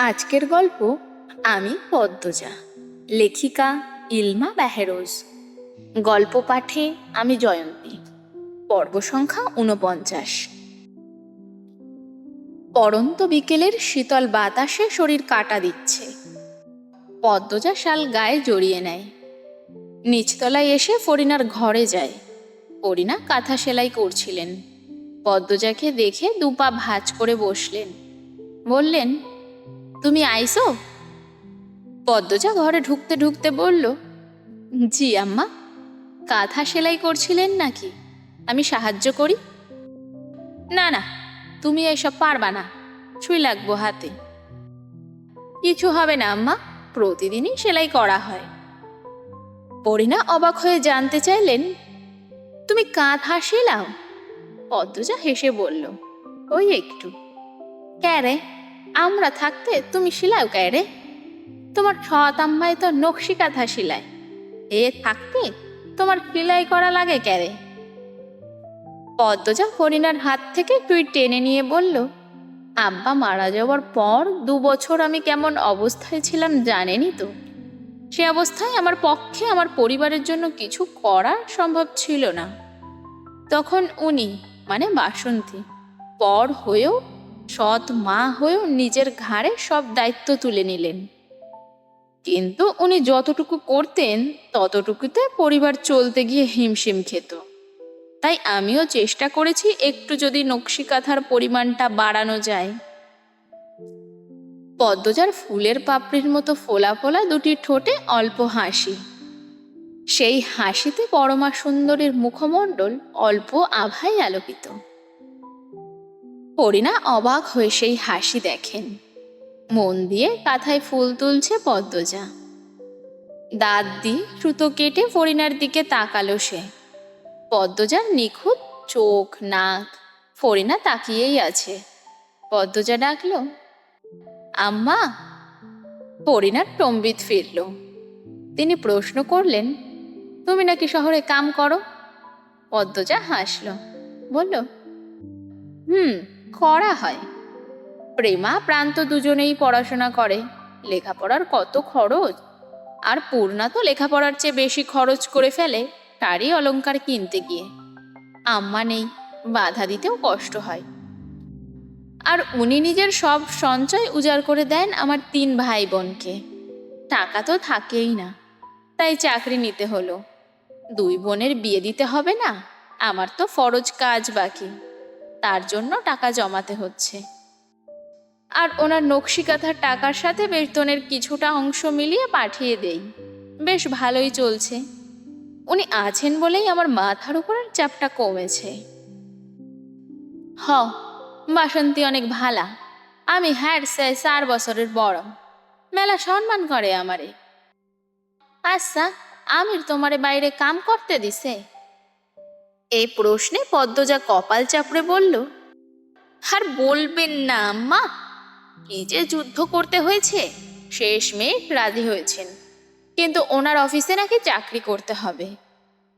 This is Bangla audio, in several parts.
আজকের গল্প আমি পদ্মজা, লেখিকা ইলমা বেহেরোজ। গল্প পাঠে আমি জয়ন্তী, পর্ব সংখ্যা ঊনপঞ্চাশ। পরন্ত বিকেলের শীতল বাতাসে শরীর কাটা দিচ্ছে। পদ্মজা শাল গায়ে জড়িয়ে নেয়। নিচতলায় এসে ফরিনার ঘরে যায়। ফরিনা কাঁথা সেলাই করছিলেন। পদ্মজাকে দেখে দুপা ভাঁজ করে বসলেন। বললেন তুমি আইসো? পদ্মজা ঘরে ঢুকতে ঢুকতে বলল, জি, আম্মা। কাঁথা সেলাই করছিলেন নাকি? আমি সাহায্য করি? না না, তুমি এসব পারবা না। ছুঁই লাগবো হাতে। কিছু হবে না, আম্মা। প্রতিদিনই সেলাই করা হয়। পরিনা অবাক হয়ে জানতে চাইলেন, তুমি কাঁথা সেলাও? পদ্মজা হেসে বলল, ওই একটু। ক্যারে আমরা থাকতে তুমি শিলাও ক্যারে তোমার সৎ আম্মাই তো নকশি কাঁথা শিলায়। এ থাকতে তোমার সেলাই করা লাগে ক্যারে পদ্মজা হরিণার হাত থেকে তুই টেনে নিয়ে বলল, আব্বা মারা যাওয়ার পর দু বছর আমি কেমন অবস্থায় ছিলাম জানেনি তো। সে অবস্থায় আমার পক্ষে আমার পরিবারের জন্য কিছু করা সম্ভব ছিল না। তখন উনি মানে বাসন্তী, পর হয়েও সৎ মা হয়েও নিজের ঘাড়ে সব দায়িত্ব তুলে নিলেন। কিন্তু উনি যতটুকু করতেন, ততটুকুতে পরিবার চলতে গিয়ে হিমশিম খেত। তাই আমিও চেষ্টা করেছি একটু যদি নকশি কাঁথার পরিমাণটা বাড়ানো যায়। পদ্মজার ফুলের পাপড়ির মতো ফোলা ফোলা দুটি ঠোঁটে অল্প হাসি। সেই হাসিতে পরমা সুন্দরীর মুখমণ্ডল অল্প আভায় আলোকিত। পরিনা অবাক হয়ে সেই হাসি দেখেন। মন দিয়ে কাঁথায় ফুল তুলছে পদ্মজা। দাঁত দিয়ে সুতো কেটে ফরিনার দিকে তাকালো সে। পদ্মজার নিখুঁত চোখ, নাক ফরিনা তাকিয়েই আছে। পদ্মজা ডাকল, আম্মা! ফরিনার টম্বিত ফিরল। তিনি প্রশ্ন করলেন, তুমি নাকি শহরে কাম করো? পদ্মজা হাসল, বলল, হুম। করা হয়। প্রেমা প্রান্ত দুজনেই পড়াশোনা করে। লেখাপড়ার কত খরচ? আর পূর্ণা তো লেখাপড়ার চেয়ে বেশি খরচ করে ফেলে, তারই অলংকার কিনতে গিয়ে। আম্মা নেই, বাধা দিতেও কষ্ট হয়। আর উনি নিজের সব সঞ্চয় উজাড় করে দেন আমার তিন ভাই বোনকে টাকা তো থাকেই না, তাই চাকরি নিতে হলো। দুই বোনের বিয়ে দিতে হবে না, আমার তো ফরজ কাজ বাকি। তার জন্য টাকা জমাতে হচ্ছে। আর ওনার নকশি কাঁথার টাকার সাথে বেতনের কিছুটা অংশ মিলিয়ে পাঠিয়ে দেই। বেশ ভালোই চলছে। উনি আছেন বলেই আমার মাথার উপরের চাপটা কমেছে। হ, বাসন্তী অনেক ভালা। আমি হ্যাড সে চার বছরের বড়। মেলা সম্মান করে আমারে। আচ্ছা আমির তোমারে বাইরে কাম করতে দিছে? এই প্রশ্নে পদ্মজা কপাল চাপড়ে বলল, আর বলবেন না মা কি যে যুদ্ধ করতে হয়েছে শেষ মেয়ে রাজি হয়েছেন। কিন্তু ওনার অফিসে নাকি চাকরি করতে হবে।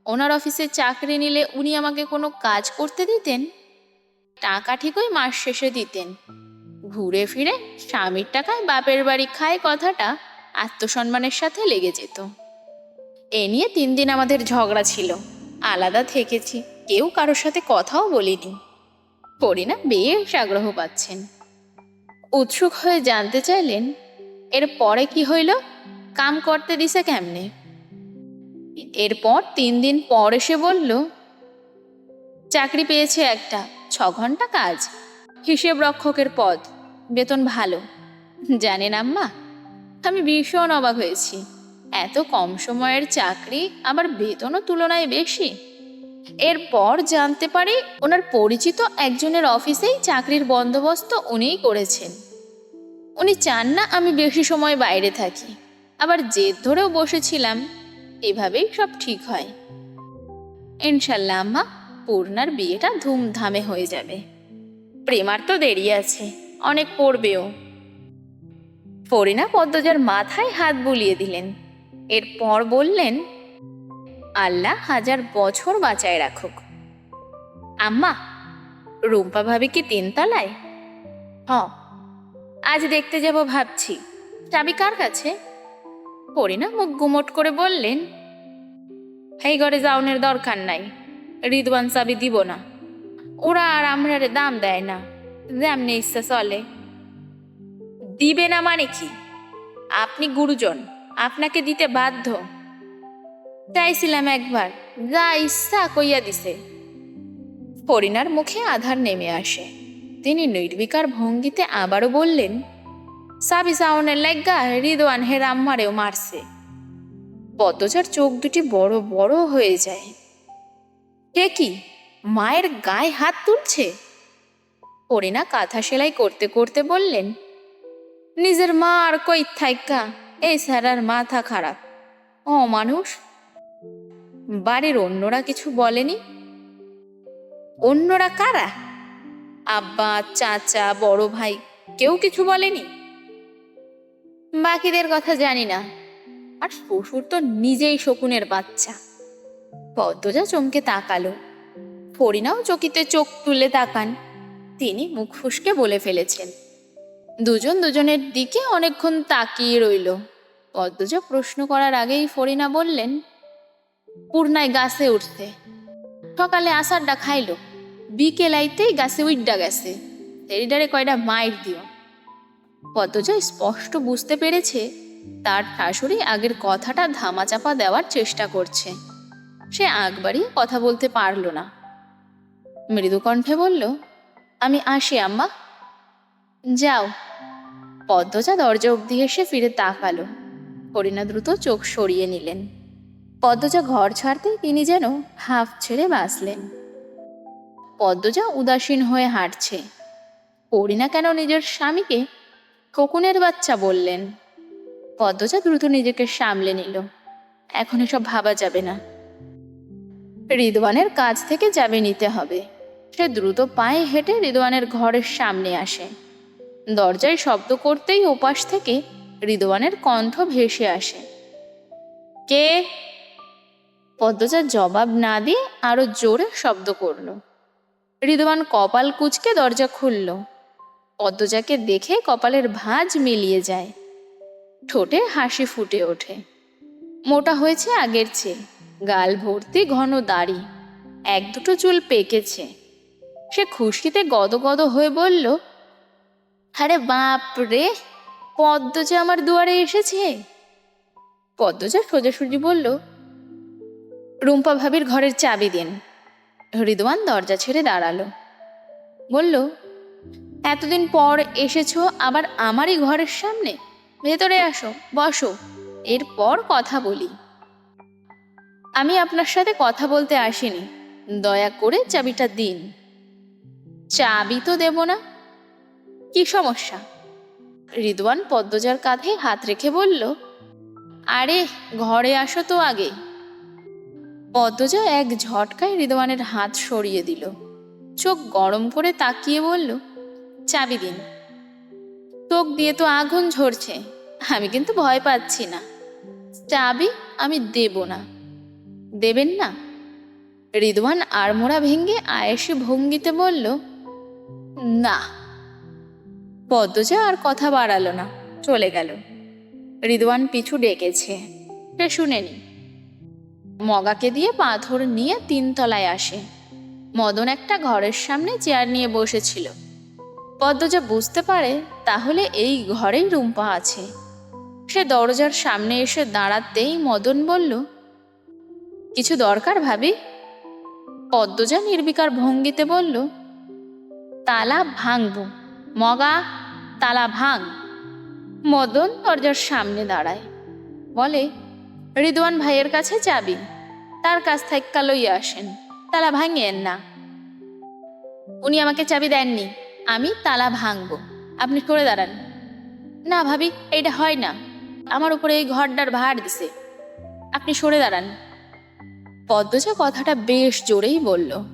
ওনার অফিসে চাকরি নিলে উনি আমাকে কোনো কাজ করতে দিতেন? টাকা ঠিকই মাস শেষে দিতেন। ঘুরে ফিরে স্বামীর টাকায় বাপের বাড়ি খায় কথাটা আত্মসম্মানের সাথে লেগে যেত। এ নিয়ে তিন দিন আমাদের ঝগড়া ছিল। আলাদা থেকেছি। কেউ কারোর সাথে কথাও বলিনি। করিনা বেশ আগ্রহ পাচ্ছেন। উৎসুক হয়ে জানতে চাইলেন, এর পরে কি হইল? কাম করতে দিছে কেমনে? এরপর তিন দিন পর এসে বলল, চাকরি পেয়েছে একটা, ছ ঘণ্টা কাজ। হিসেব রক্ষকের পদ। বেতন ভালো। জানেন আম্মা, আমি ভীষণ অবাক হয়েছি। এত কম সময়ের চাকরি আবার বেতনও তুলনায় বেশি। এরপর জানতে পারি ওনার পরিচিত একজনের অফিসেই চাকরির বন্দোবস্ত উনিই করেছেন। উনি চান না আমি বেশি সময় বাইরে থাকি। আবার জেদ ধরেও বসেছিলাম। এভাবেই সব ঠিক হয়। ইনশাল্লাহ আম্মা, পূর্ণার বিয়েটা ধুমধামে হয়ে যাবে। প্রেমার তো দেরি আছে, অনেক পড়বেও। ফরিনা পদ্মজার মাথায় হাত বুলিয়ে দিলেন। এরপর বললেন, আল্লাহ হাজার বছর বাঁচায় রাখুক। আম্মা, রুম্পা ভাবি কি তিনতলায়? হ আজ দেখতে যাব ভাবছি। চাবি কার কাছে? করিনা মুখ গুমট করে বললেন এই ঘরে যাওনের দরকার নাই, রিদওয়ান চাবি দিব না। ওরা আর আমরারে দাম দেয় না, যেমনি ইচ্ছা চলে। দিবে না মানে কি? আপনি গুরুজন। আপনাকে দিতে বাধ্য। চাইছিলাম একবার। যা ইচ্ছা কইয়া দিছে। ফরিনার মুখে আধার নেমে আসে। তিনি নির্বিকার ভঙ্গিতে আবারও বললেন, সাবি সাউনের লাগ্গা রিদওয়ান হের আম্মারেও মারছে। পদ্মজার চোখ দুটি বড় বড় হয়ে যায়। কে কি? মায়ের গায়ে হাত তুলছে? করিনা কাঁথা সেলাই করতে করতে বললেন, নিজের মা আর কই থাইকা? এই স্যারার মাথা খারাপ। ও মানুষ? বাড়ির অন্যরা কিছু বলেনি? অন্যরা কারা? আব্বা, চাচা, বড় ভাই, কেউ কিছু বলেনি? বাকিদের কথা জানি না। আর শ্বশুর তো নিজেই শকুনের বাচ্চা। পদ্মজা চমকে তাকালো। ফরিনাও চকিতে চোখ তুলে তাকান। তিনি মুখ ফুসকে বলে ফেলেছেন। দুজন দুজনের দিকে অনেকক্ষণ তাকিয়ে রইল। পদ্মজা প্রশ্ন করার আগেই ফরিনা বললেন, পূর্ণায় গাছে উঠতে সকালে আসারটা খাইলো। বিকেল আইতেই গাছে উইড্ডা গেছে। এরিডারে কয়টা মাইর দিও। পদ্মজা স্পষ্ট বুঝতে পেরেছে, তার শাশুড়ি আগের কথাটা ধামাচাপা দেওয়ার চেষ্টা করছে। সে আগ বাড়িয়ে কথা বলতে পারল না। মৃদু কণ্ঠে বলল, আমি আসি, আম্মা। যাও। পদ্মজা দরজা অবধি এসে ফিরে তাকালো। করিনা দ্রুত চোখ সরিয়ে নিলেন। পদ্মজা ঘর ছাড়তে তিনি যেন হাফ ছেড়ে বাঁচলেন। পদ্মজা উদাসীন হয়ে হাঁটছে। করিনা কেন নিজের স্বামীকে কোকুনের বাচ্চা বললেন? পদ্মজা দ্রুত নিজেকে সামলে নিল। এখন এসব ভাবা যাবে না। রিদওয়ানের কাছ থেকে যাবে নিতে হবে। সে দ্রুত পায়ে হেঁটে রিদওয়ানের ঘরের সামনে আসে। দরজায় শব্দ করতেই ওপাশ থেকে রিদওয়ানের কণ্ঠ ভেসে আসে। কে? পদ্মজা জবাব না দিয়ে আরও জোরে শব্দ করল। রিদওয়ান কপাল কুচকে দরজা খুলল। পদ্মজাকে দেখে কপালের ভাঁজ মিলিয়ে যায়। ঠোঁটে হাসি ফুটে ওঠে। মোটা হয়েছে আগের চেয়ে। গাল ভর্তি ঘন দাড়ি। এক দুটো চুল পেকেছে। সে খুশিতে গদগদ হয়ে বলল, আরে বাপ রে পদ্মজা আমার দুয়ারে এসেছে? পদ্মজা সোজাসুজি বলল, রুম্পা ভাবির ঘরের চাবি দিন। হৃদওয়ান দরজা ছেড়ে দাঁড়াল। বলল, এতদিন পর এসেছ, আবার আমারই ঘরের সামনে? ভেতরে আসো, বসো, এরপর কথা বলি। আমি আপনার সাথে কথা বলতে আসিনি। দয়া করে চাবিটা দিন। চাবি তো দেব না। কি সমস্যা? রিদওয়ান পদ্মজার কাঁধে হাত রেখে বলল, আরে, ঘরে আসো তো আগে। পদ্মজা এক ঝটকায় রিদওয়ানের হাত সরিয়ে দিল। চোখ গরম করে তাকিয়ে বলল, চাবি দিন। চোখ দিয়ে তো আগুন ঝরছে। আমি কিন্তু ভয় পাচ্ছি না। চাবি আমি দেব না। দেবেন না? রিদওয়ান আড়মোড়া ভেঙে আয়েসি ভঙ্গিতে বলল, না। পদ্মজা আর কথা বাড়ালো না, চলে গেল। রিদওয়ান পিছু ডেকেছে। সে শুনেনি মগাকে দিয়ে পাথর নিয়ে তিনতলায় আসে। মদন একটা ঘরের সামনে চেয়ার নিয়ে বসেছিল। পদ্মজা বুঝতে পারে, তাহলে এই ঘরেই রুম্পা আছে। সে দরজার সামনে এসে দাঁড়াতেই মদন বলল, কিছু দরকার ভাবি? পদ্মজা নির্বিকার ভঙ্গিতে বলল, তালা ভাঙব, মগা তালা ভাঙ। মদন দরজার সামনে দাঁড়ায়। বলে, রিদওয়ান ভাইয়ের কাছে চাবি তার কাছ থেকে লইয়া আসেন। তালা ভাঙিয়েন না। উনি আমাকে চাবি দেননি। আমি তালা ভাঙবো। আপনি সরে দাঁড়ান। না ভাবি, এইটা হয় না। আমার উপরে এই ঘরটার ভার দিছে। আপনি সরে দাঁড়ান। পদ্মজা কথাটা বেশ জোরেই বলল।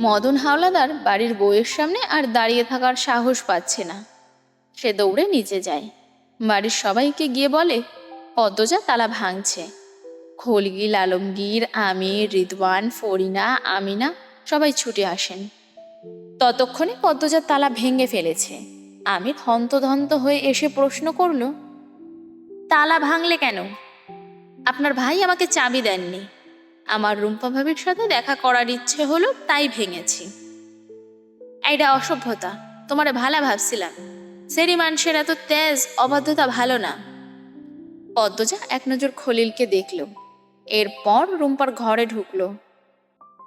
মদন হাওলাদার বাড়ির বউয়ের সামনে আর দাঁড়িয়ে থাকার সাহস পাচ্ছে না। সে দৌড়ে নিচে যায়। বাড়ির সবাইকে গিয়ে বলে, পদ্মজা, তালা ভাঙছে। খলগিল, আলমগীর, আমির, রিদওয়ান, ফরিনা, আমিনা সবাই ছুটে আসেন। ততক্ষণে পদ্মজার তালা ভেঙে ফেলেছে। আমির হন্তধন্ত হয়ে এসে প্রশ্ন করল, তালা ভাঙলে কেন? আপনার ভাই আমাকে চাবি দেননি। আমার রুম্পা ভাবির সাথে দেখা করার ইচ্ছে হলো তাই ভেঙেছি। এইটা অসভ্যতা, তোমারে ভালা ভাবছিলাম। সেরি মানুষের এত তেজ, অবাধ্যতা ভালো না। পদ্মজা এক নজর খলিলকে দেখল। এরপর রুম্পার ঘরে ঢুকল।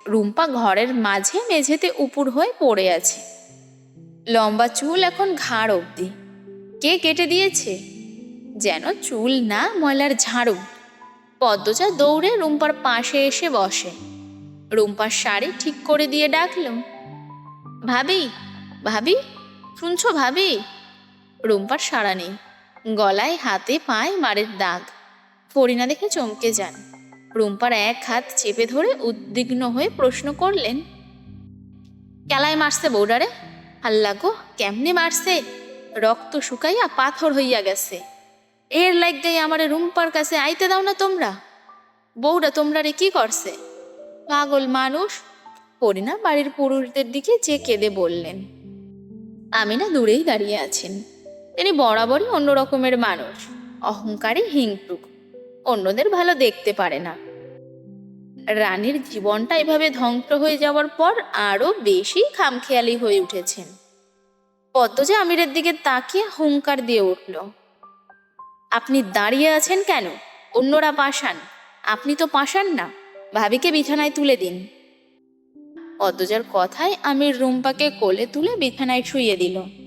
রুম্পা ঘরের মাঝে মেঝেতে উপুর হয়ে পড়ে আছে। লম্বা চুল এখন ঘাড় অবধি। কে কেটে দিয়েছে? যেন চুল না ময়লার ঝাড়ু। পদ্মজা দৌড়ে রুম্পার পাশে এসে বসে। রুম্পার শাড়ি ঠিক করে দিয়ে ডাকলো। ভাবি ভাবি, শুনছো ভাবি? রুম্পার সাড়া নেই। গলায় হাতে পায়ে মারের দাগ। ফরিনা দেখে চমকে যান। রুম্পার এক হাত চেপে ধরে উদ্বিগ্ন হয়ে প্রশ্ন করলেন, কেলায় মারছে বৌডারে আল্লা গো, কেমনে মারছে? রক্ত শুকাইয়া পাথর হইয়া গেছে। এর লাগাই আমার রুম্পার কাছে আইতে দাও না তোমরা। বউরা তোমরা রে কি করছে? পাগল মানুষ। পরিনা বাড়ির পুরুষদের দিকে যে কেঁদে বললেন, আমি না দূরেই দাঁড়িয়ে আছেন তিনি বরাবরই অন্য রকমের মানুষ। অহংকারী হিংটুক অন্যদের ভালো দেখতে পারে না। রানীর জীবনটা এভাবে ধ্বংস হয়ে যাওয়ার পর আরও বেশি খামখেয়ালি হয়ে উঠেছেন। পদ্মজা আমিরের দিকে তাকিয়ে হুঙ্কার দিয়ে উঠল। আপনি দাঁড়িয়ে আছেন কেন? অন্যরা পাশান আপনি তো পাশান না। ভাবিকে বিছানায় তুলে দিন। পদ্মজার কথায় আমির রুম্পাকে কোলে তুলে বিছানায় শুইয়ে দিল।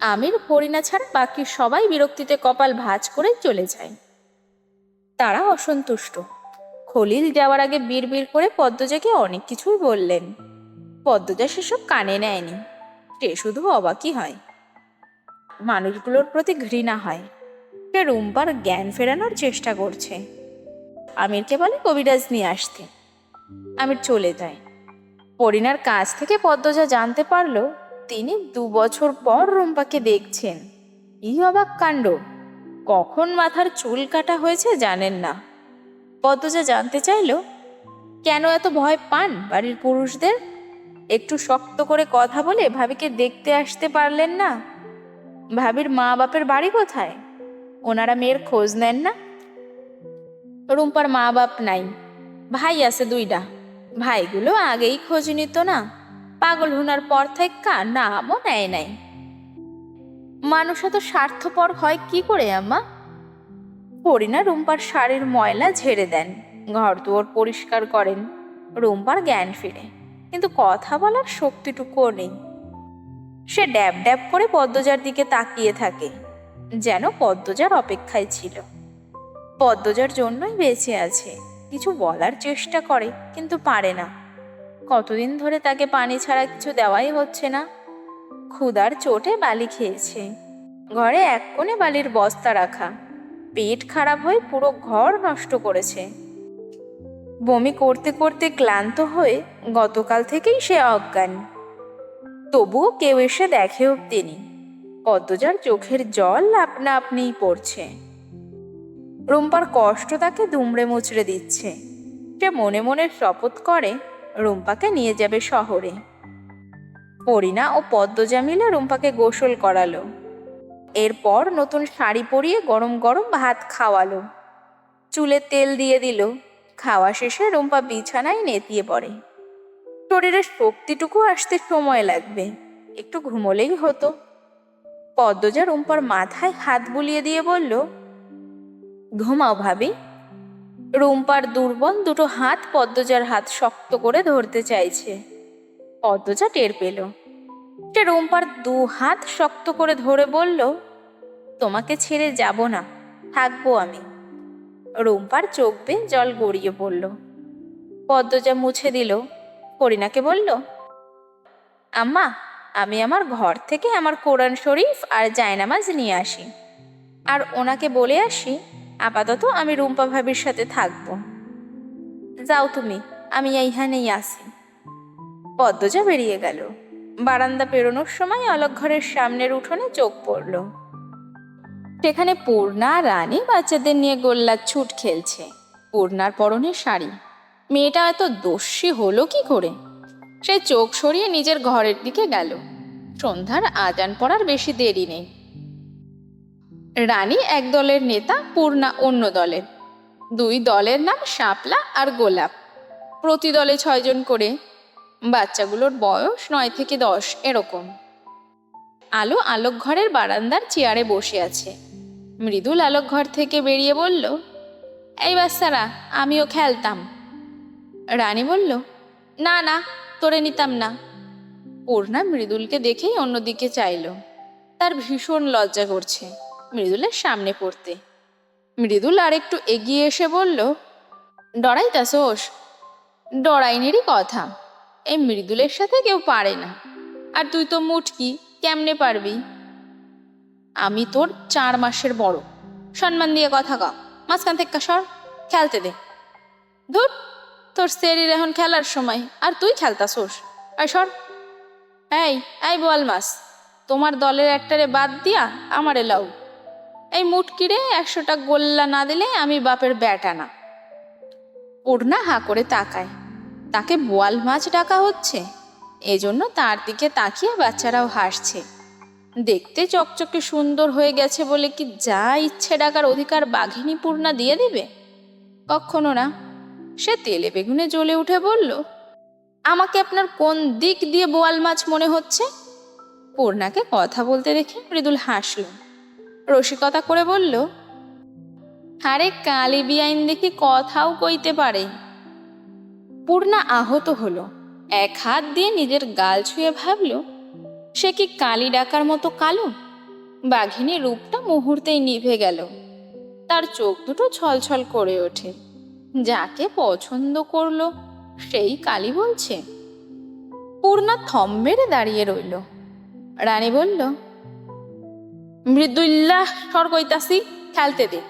আমির, হরিণা ছাড়া বাকি সবাই বিরক্তিতে কপাল ভাঁজ করে চলে যায়। তারা অসন্তুষ্ট। খলিল যাওয়ার আগে বিড়বিড় করে পদ্মজাকে অনেক কিছুই বললেন। পদ্মজা সেসব কানে নেয়নি। সে শুধু অবাকই হয়। মানুষগুলোর প্রতি ঘৃণা হয়। সে রুম্পার জ্ঞান ফেরানোর চেষ্টা করছে। আমিরকে বলে, কবিরাজ নিয়ে আসতে। আমির চলে যায়। পরিনার কাছ থেকে পদ্মজা জানতে পারল তিনি দু বছর পর রুম্পাকে দেখছেন। ই অবাক কাণ্ড। কখন মাথার চুল কাটা হয়েছে জানেন না। পদ্মজা জানতে চাইল, কেন এত ভয় পান বাড়ির পুরুষদের? একটু শক্ত করে কথা বলে ভাবিকে দেখতে আসতে পারলেন না। ভাবির মা বাপের বাড়ি কোথায়? ওনারা মেয়ের খোঁজ নেন না? রুম্পার মা বাপ নাই। ভাই আছে দুইটা। ভাইগুলো আগেই খোঁজ নিত না। পাগল হুনার পর থেকে নামও নেয় নাই। মানুষ এত স্বার্থপর হয় কি করে, আম্মা? পরিনা রুম্পার শাড়ির ময়লা ঝেড়ে দেন ঘর দুয়ার পরিষ্কার করেন, রুম্পার জ্ঞান ফিরে। কিন্তু কথা বলার শক্তিটুকুও নেই। সে ড্যাব ড্যাব করে পদ্মজার দিকে তাকিয়ে থাকে, যেন পদ্মজার অপেক্ষায় ছিল। পদ্মজার জন্যই বেঁচে আছে, কিছু বলার চেষ্টা করে, কিন্তু পারে না। কতদিন ধরে তাকে পানি ছাড়া কিছু দেওয়াই হচ্ছে না। ক্ষুদার চোটে বালি খেয়েছে। ঘরে এক কোণে বালির বস্তা রাখা। পেট খারাপ হয়ে পুরো ঘর নষ্ট করেছে। বমি করতে করতে ক্লান্ত হয়ে গতকাল থেকেই সে অজ্ঞান। তবুও কেউ এসে দেখেও তিনি পদ্মজার চোখের জল আপনা আপনিই পড়ছে। রুম্পার কষ্ট তাকে দুমড়ে মুচড়ে দিচ্ছে। সে মনে মনে শপথ করে রুম্পাকে নিয়ে যাবে শহরে। পরিনা ও পদ্মজা মিলে রুম্পাকে গোসল করালো। এরপর নতুন শাড়ি পরিয়ে গরম গরম ভাত খাওয়ালো। চুলে তেল দিয়ে দিল। খাওয়া শেষে রুম্পা বিছানায় নেতিয়ে পড়ে। শরীরের শক্তিটুকু আসতে সময় লাগবে। একটু ঘুমোলেই হতো। পদ্মজা রুম্পার মাথায় হাত বুলিয়ে দিয়ে বলল, ঘুমাও ভাবি। রুম্পার দুর্বল দুটো হাত পদ্মজার হাত শক্ত করে ধরতে চাইছে। পদ্মজা টের পেল। সে রুম্পার দু হাত শক্ত করে ধরে বলল, তোমাকে ছেড়ে যাব না, থাকব আমি। রুম্পার চোখ বেয়ে জল গড়িয়ে পড়ল। পদ্মজা মুছে দিল। করিনাকে বলল, আম্মা, আমি আমার ঘর থেকে আমার কোরআন শরীফ আর জায়নামাজ নিয়ে আসি। আর ওনাকে বলে আসি আপাতত আমি রুম্পা ভাবির সাথে থাকব। যাও তুমি, আমি এইখানেই আসি পদ্মজা বেরিয়ে গেল। বারান্দা পেরোনোর সময় অলক ঘরের সামনের উঠোনে চোখ পড়ল। সেখানে পূর্ণা, রানী বাচ্চাদের নিয়ে গোল্লার ছুট খেলছে। পূর্ণার পরনে শাড়ি। মেয়েটা এত দস্যি হলো কি করে? সে চোখ সরিয়ে নিজের ঘরের দিকে গেল। সন্ধ্যার আজান পড়ার বেশি দেরি নেই। রানী এক দলের নেতা, পূর্ণা অন্য দলের। দুই দলের নাম শাপলা আর গোলাপ। প্রতি দলে ছয়জন করে। বাচ্চাগুলোর বয়স নয় থেকে দশ, এরকম। আলো আলোক ঘরের বারান্দার চেয়ারে বসে আছে। মৃদুল আলোক ঘর থেকে বেরিয়ে বলল, এই বাচ্চারা, আমিও খেলতাম। রানী বলল, না না, তোরে নিতাম না। পূর্ণা মৃদুলকে দেখেই অন্যদিকে চাইল। তার ভীষণ লজ্জা করছে। মৃদুলের সামনে পড়তে। মৃদুল আরেকটু এগিয়ে এসে বলল, ডরাইতাছোস? ডরাইনেরই কথা। এই মৃদুলের সাথে কেউ পারে না। আর তুই তো মুটকি, কেমনে পারবি? আমি তোর চার মাসের বড়। সম্মান দিয়ে কথা কা। মাঝখান থেকে সর, খেলতে দে। ধুর, তোর শরীর এখন খেলার সময়। আর তুই খেলতাছোস। আর সর। এই এই বল মাস তোমার দলের একটারে বাদ দিয়া আমারে লাউ এই মুটকিরে একশোটা গোল্লা না দিলে আমি বাপের ব্যাটা না পূর্ণা হা করে তাকায়। তাকে বোয়াল মাছ ডাকা হচ্ছে। এজন্য তার দিকে তাকিয়ে বাচ্চারাও হাসছে। দেখতে চকচকে সুন্দর হয়ে গেছে বলে কি যা ইচ্ছে ডাকার অধিকার বাঘিনী পূর্ণা দিয়ে দিবে? কখনো না। সে তেলে বেগুনে জ্বলে উঠে বলল, আমাকে আপনার কোন দিক দিয়ে বোয়াল মাছ মনে হচ্ছে? পূর্ণাকে কথা বলতে দেখে মৃদুল হাসল। রসিকতা করে বলল, আরে কালি বিআইন দেখি কথাও কইতে পারে। পূর্ণা আহত হলো। এক হাত দিয়ে নিজের গাল ছুঁয়ে ভাবল, সে কি কালি ডাকার মতো কালো? বাঘিনী রূপটা মুহূর্তেই নিভে গেল। তার চোখ দুটো ছলছল করে ওঠে। যাকে পছন্দ করল, সেই কালি বলছে। পূর্ণা থম মেরে দাঁড়িয়ে রইল। রানী বলল মৃদুল্লাহ সর কইতাসি খেলতে দে।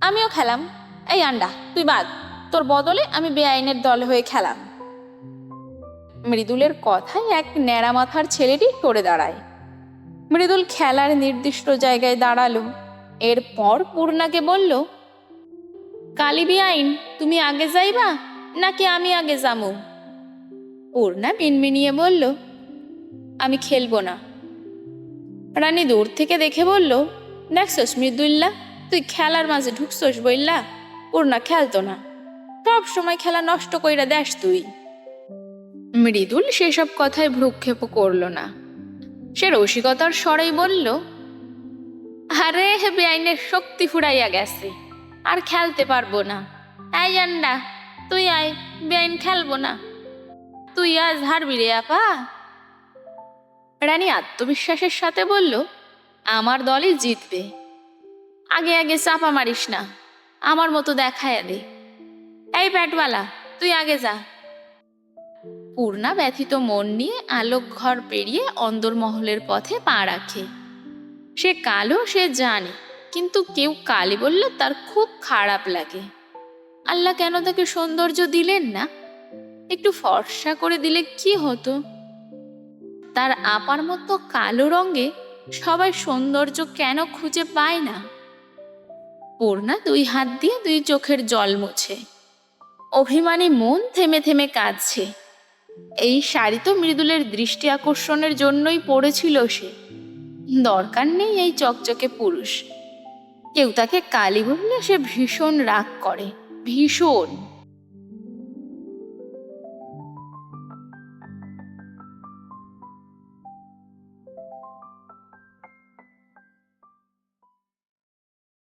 আমিও খেলাম। এই আন্ডা, তুই বাদ। তোর বদলে আমি বেআইনের দল হয়ে খেলাম। মৃদুলের কথায় এক ন্যাড়া মাথার ছেলেটি সরে দাঁড়ায়। মৃদুল খেলার নির্দিষ্ট জায়গায় দাঁড়াল। এরপর পূর্ণাকে বলল, কালী বেআইন, তুমি আগে যাইবা নাকি আমি আগে যামু? পূর্ণা মিনমিনিয়ে বলল, আমি খেলব না। রানী দূর থেকে দেখে বলল, দেখছস মৃদুল্লা, তুই খেলার মাঝে ঢুকছস বইল্লা? পূর্ণা খেলতো না। সব সময় খেলা নষ্ট কইরা দেস তুই। মৃদুল সেসব কথায় ভ্রুক্ষেপ করল না। সে রসিকতার স্বরেই বলল, আরে, বেআইনের শক্তি ফুরাইয়া গেছে। আর খেলতে পারব না। এই আন্ডা, তুই আয়, বেআইন খেলব না। তুই আজ হারবি রে, আপা। রানী আত্মবিশ্বাসের সাথে বলল, আমার দলই জিতবে। আগে আগে চাপা মারিস না, আমার মতো দেখায় দে। এই ব্যাটওয়ালা তুই আগে যা। পূর্ণা ব্যথিত মন নিয়ে আলোক ঘর পেরিয়ে অন্দরমহলের পথে পা রাখে। সে কালো, সে জানে, কিন্তু কেউ কালি বললে তার খুব খারাপ লাগে। আল্লাহ কেন তাকে সৌন্দর্য দিলেন না? একটু ফর্সা করে দিলে কি হতো? তার আপার মতো কালো রঙে সবাই সৌন্দর্য কেন খুঁজে পায় না? পূর্ণা দুই হাত দিয়ে দুই চোখের জল মুছে। অভিমানী মন থেমে থেমে কাঁদছে। এই শাড়ি তো মৃদুলের দৃষ্টি আকর্ষণের জন্যই পড়েছিল সে। দরকার নেই এই চকচকে পুরুষ। কেউ তাকে কালি বললে সে ভীষণ রাগ করে। ভীষণ।